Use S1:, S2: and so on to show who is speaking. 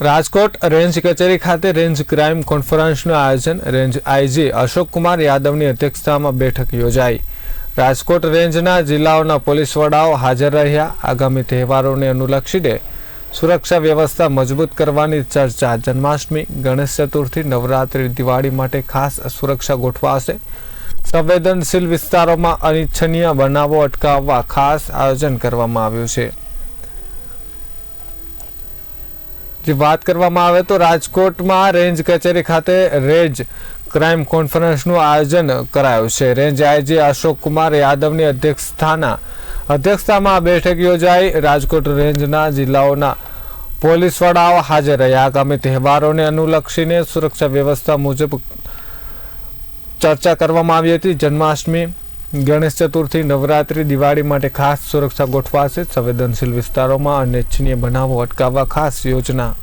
S1: Rajkot range કચેરી ખાતે range crime કોન્ફરન્સનું આયોજન રેન્જ આઈજી અશોક કુમાર યાદવની અધ્યક્ષતામાં બેઠક યોજાઈ. રાજકોટ રેન્જના જિલ્લાઓના પોલીસ વડાઓ હાજર રહ્યા. આગામી તહેવારોને અનુલક્ષીને સુરક્ષા વ્યવસ્થા મજબૂત કરવાની ચર્ચા જન્માષ્ટમી, ગણેશ ચતુર્થી, નવરાત્રી, દિવાળી માટે ખાસ સુરક્ષા ગોઠવાશે. સંવેદનશીલ વિસ્તારોમાં અનિચ્છનીય બનાવો અટકાવવા ખાસ આયોજન કરવામાં આવ્યું છે. જે વાત કરવામાં આવે તો રાજકોટમાં રેન્જ કચેરી ખાતે રેન્જ ક્રાઇમ કોન્ફરન્સનું આયોજન કરાયું છે. રેન્જ આઈજી અશોક કુમાર યાદવની અધ્યક્ષતાના અધ્યક્ષતામાં આ બેઠક યોજાઈ. રાજકોટ રેન્જના જિલ્લાઓના પોલીસ વડાઓ હાજર રહ્યા. આગામી તહેવારોને અનુલક્ષીને સુરક્ષા વ્યવસ્થા મુજબ ચર્ચા કરવામાં આવી હતી. જન્માષ્ટમી ગણેશ ચતુર્થી નવરાત્રી દિવાળી માટે ખાસ સુરક્ષા ગોઠવાશે. સંવેદનશીલ વિસ્તારોમાં અનિચ્છનીય બનાવો અટકાવવા ખાસ યોજના.